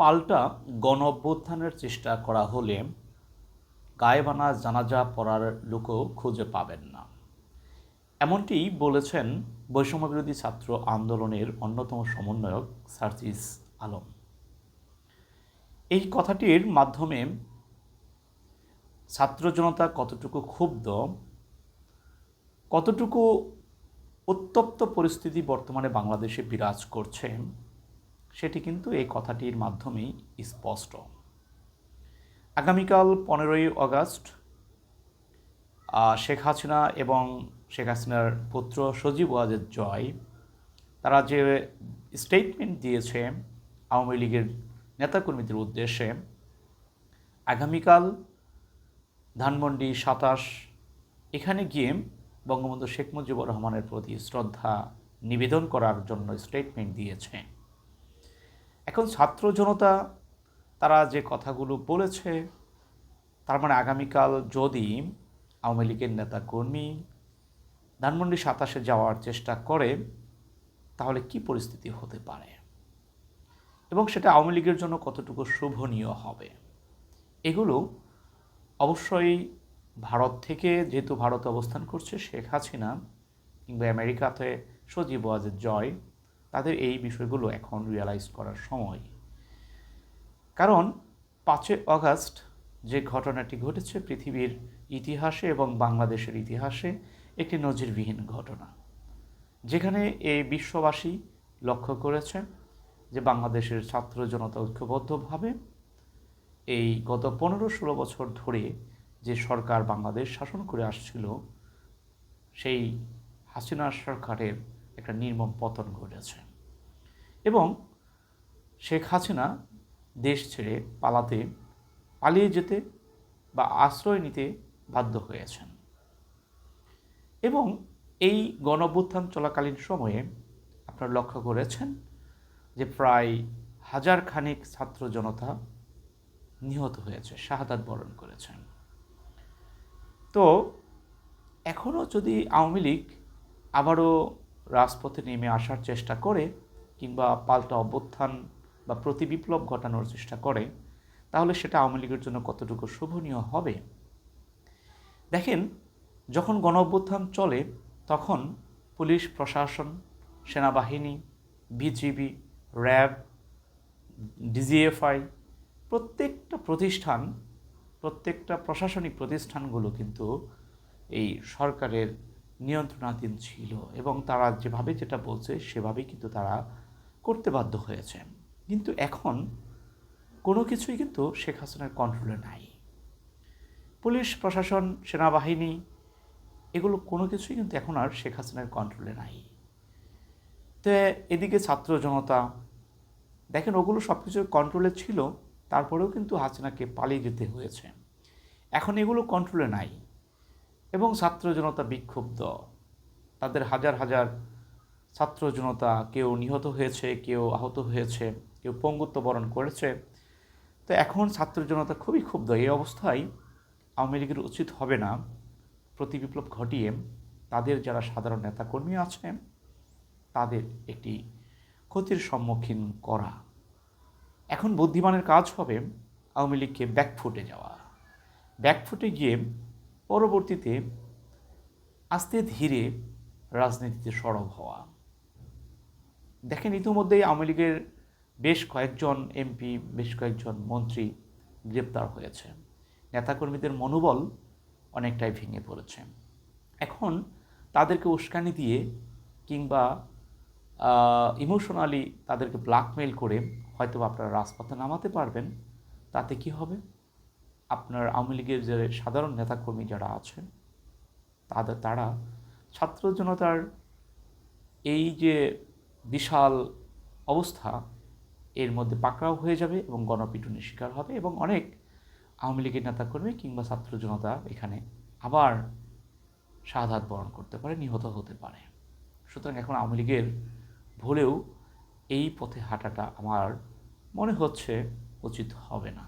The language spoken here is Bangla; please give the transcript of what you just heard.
পাল্টা গণ অভ্যুত্থানের চেষ্টা করা হলে গায়েবানা জানাজা পড়ার লোকও খুঁজে পাবেন না। এমনটি বলেছেন বৈষম্যবিরোধী ছাত্র আন্দোলনের অন্যতম সমন্বয়ক সার্জিস আলম। এই কথাটির মাধ্যমে ছাত্র জনতা কতটুকু ক্ষুব্ধ, কতটুকু উত্তপ্ত পরিস্থিতি বর্তমানে বাংলাদেশে বিরাজ করছে সেটি কিন্তু এই কথাটির মাধ্যমেই স্পষ্ট। আগামীকাল পনেরোই আগস্ট শেখ হাসিনা এবং শেখ হাসিনার পুত্র সজীব ওয়াজেদ জয়, তারা যে স্টেটমেন্ট দিয়েছে আওয়ামী লীগের নেতাকর্মীদের উদ্দেশ্যে, আগামীকাল ধানমন্ডি সাতাশ, এখানে গিয়ে বঙ্গবন্ধু শেখ মুজিবুর রহমানের প্রতি শ্রদ্ধা নিবেদন করার জন্য স্টেটমেন্ট দিয়েছে। এখন ছাত্র জনতা, তারা যে কথাগুলো বলেছে, তার মানে আগামীকাল যদি আওয়ামী লীগের নেতা কর্মী ধানমন্ডি সাতাশে যাওয়ার চেষ্টা করে, তাহলে কি পরিস্থিতি হতে পারে? এবং সেটা আওয়ামী লীগের জন্য কতটুকু শোভনীয় হবে? এগুলো অবশ্যই ভারত থেকে যেহেতু ভারতে অবস্থান করছে শেখ হাসিনা, কিংবা আমেরিকাতে সজীব ওয়াজেদ জয় তাদের এই বিষয়গুলো এখন রিয়ালাইজ করার সময়। কারণ পাঁচই অগাস্ট যে ঘটনাটি ঘটেছে পৃথিবীর ইতিহাসে এবং বাংলাদেশের ইতিহাসে একটি নজিরবিহীন ঘটনা। যেখানে এই বিশ্ববাসী লক্ষ্য করেছে যে বাংলাদেশের ছাত্র জনতা ঐক্যবদ্ধভাবে এই গত পনেরো ষোলো বছর ধরে যে সরকার বাংলাদেশ শাসন করে আসছিল, সেই হাসিনা সরকারের একটা নির্মম পতন ঘটেছে। এবং শেখ হাসিনা দেশ ছেড়ে পালাতে, পালিয়ে যেতে বা আশ্রয় নিতে বাধ্য হয়েছেন। এবং এই গণঅভ্যুত্থান চলাকালীন সময়ে আপনারা লক্ষ্য করেছেন যে প্রায় হাজার খানিক ছাত্র জনতা নিহত হয়েছে, শাহাদাত বরণ করেছেন। তো এখনও যদি আওয়ামী লীগ আবারও রাজপথে নেমে আসার চেষ্টা করে কিংবা পাল্টা অভ্যুত্থান বা প্রতি বিপ্লব ঘটানোর চেষ্টা করে, তাহলে সেটা আওয়ামী লীগের জন্য কতটুকু শোভনীয় হবে? দেখেন, যখন গণ অভ্যুত্থান চলে, তখন পুলিশ, প্রশাসন, সেনাবাহিনী, বিজিবি, র্যাব, ডিজিএফআই, প্রত্যেকটা প্রতিষ্ঠান, প্রত্যেকটা প্রশাসনিক প্রতিষ্ঠানগুলো কিন্তু এই সরকারের নিয়ন্ত্রণাধীন ছিল এবং তারা যেভাবে যেটা বলছে, সেভাবেই কিন্তু তারা করতে বাধ্য হয়েছে। কিন্তু এখন কোনো কিছুই কিন্তু শেখ হাসিনার কন্ট্রোলে নাই। পুলিশ, প্রশাসন, সেনাবাহিনী, এগুলো কোনো কিছুই কিন্তু এখন আর শেখ হাসিনার কন্ট্রোলে নাই। তো এদিকে ছাত্র জনতা, দেখেন ওগুলো সব কিছু কন্ট্রোলে ছিল, তারপরেও কিন্তু হাসিনাকে পালিয়ে যেতে হয়েছে। এখন এগুলো কন্ট্রোলে নাই। এবং ছাত্র জনতা বিক্ষুব্ধ। তাদের হাজার হাজার ছাত্র জনতা কেউ নিহত হয়েছে, কেউ আহত হয়েছে, কেউ পঙ্গুত্ব বরণ করেছে। তো এখন ছাত্র জনতা খুবই ক্ষুব্ধ। এই অবস্থায় আওয়ামী লীগের উচিত হবে না প্রতি বিপ্লব ঘটিয়ে তাদের যারা সাধারণ নেতাকর্মী আছে, তাদের একটি ক্ষতির সম্মুখীন করা। এখন বুদ্ধিমানের কাজ হবে আওয়ামী লীগকে ব্যাকফুটে যাওয়া। ব্যাকফুটে গিয়ে পরবর্তীতে আস্তে ধীরে রাজনীতিতে সরব হওয়া। দেখেন, ইতিমধ্যেই আওয়ামী লীগের বেশ কয়েকজন এমপি, বেশ কয়েকজন মন্ত্রী গ্রেপ্তার হয়েছে। নেতাকর্মীদের মনোবল অনেকটাই ভেঙে পড়েছে। এখন তাদেরকে উস্কানি দিয়ে কিংবা ইমোশনালি তাদেরকে ব্ল্যাকমেল করে হয়তো আপনারা রাজপথে নামাতে পারবেন। তাতে কি হবে? আপনার আওয়ামী লীগের যে সাধারণ নেতাকর্মী যারা আছেন, তাদের, তারা ছাত্র জনতার এই যে বিশাল অবস্থা, এর মধ্যে পাকড়াও হয়ে যাবে এবং গণপিটুনির শিকার হবে এবং অনেক আওয়ামী লীগের নেতাকর্মী কিংবা ছাত্র জনতা এখানে আবার শাহাদাত বরণ করতে পারে, নিহত হতে পারে। সুতরাং এখন আওয়ামী লীগের ভুলেও এই পথে হাঁটাটা আমার মনে হচ্ছে উচিত হবে না।